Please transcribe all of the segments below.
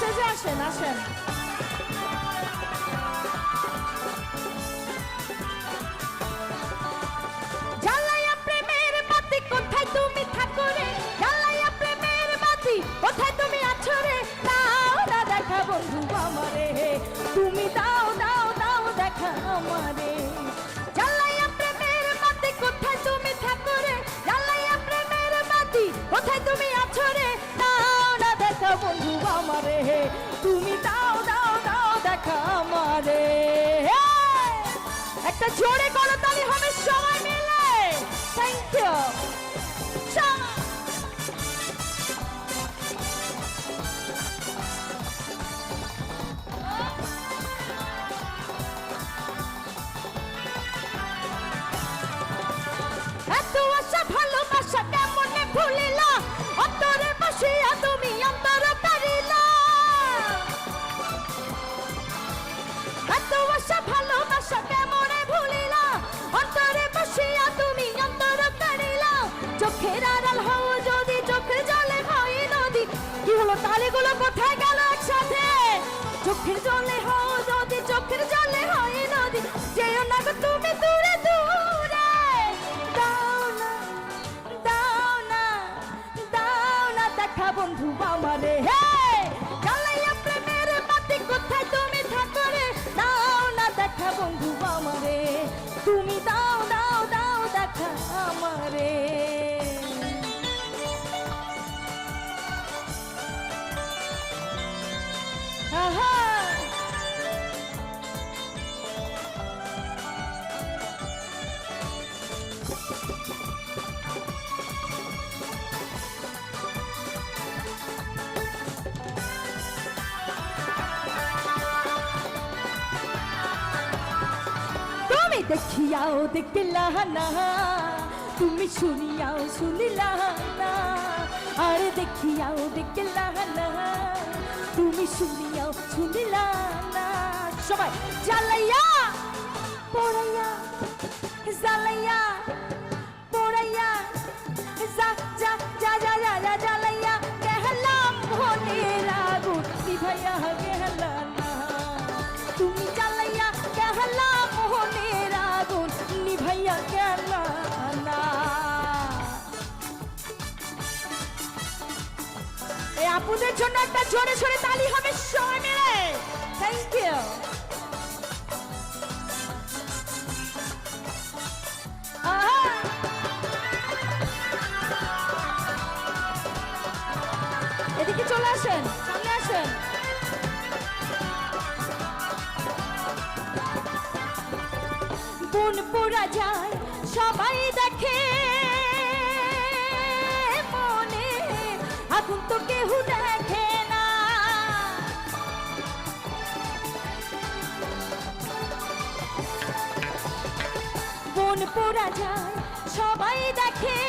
পাশে আসেন আসেন জ্বালাইয়া কোথায় তুমি থাকো রে জ্বালাইয়া প্রেমের বাতি কোথায় তুমি আছো রে? দাও না দেখা বন্ধু আমারে। তুমি দাও দাও দাও, দেখা আমারে। একটা জোরে করতালি হবে সবাই মিলে। থ্যাংক ইউ ভালোবাসা কেমনে ভুলিলা? অন্তরে বসিয়া তুমি অন্তর কারিলা এত আশা তালিগুলো কোথায় গেল একসাথে? চোখের জলে হও যদি চোখের জলে হয় নদী। যেও না তুমি দেখিয়াও দেখলা না তুমি শুনিয়াও শুনিলা না আর দেখিয়াও শুনিয়াও শুনিলা না সবাই জ্বালাইয়া পড়াইয়া জ্বালাইয়া। আপুদের জন্য একটা জোরে জোরে তালি হবে, সবাই মিলে। থ্যাংক ইউ এদিকে চলে আসেন, সামনে আসেন। বুন যায়, সবাই দেখে মনে, আগুন তো কেউ পোড়া যায়, সবাই দেখে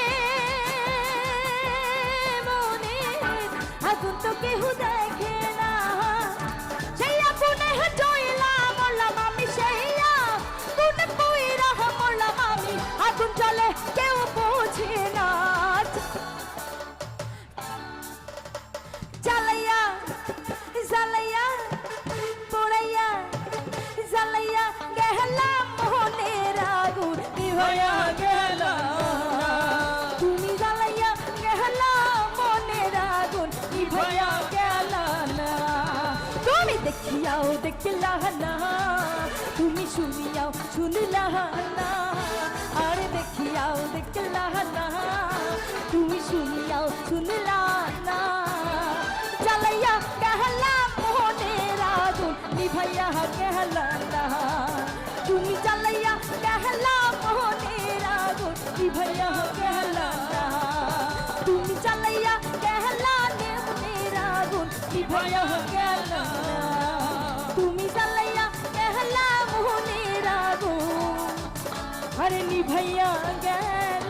মনে। আগুন তো কেউ দেখে না। সেই আমি সেই আগুন পুইরা মরলাম আমি, আগুন চলে কেউ বোঝে না। জ্বালাইয়া দেখলা না তুমি শুনিয়াও শুনলা না আর দেখিয়াও দেখলা না তুমি শুনিয়াও শুনলা না জ্বালাইয়া গেহলা মোহনের আগুন নিভাইয়া গেহলা না তুমি জ্বালাইয়া গেহলা মোহনের আগুন নিভাইয়া গেহলা না তুমি জ্বালাইয়া গেহলা মোহনের আগুন নিভাইয়া গেল নিভাইয়া গেল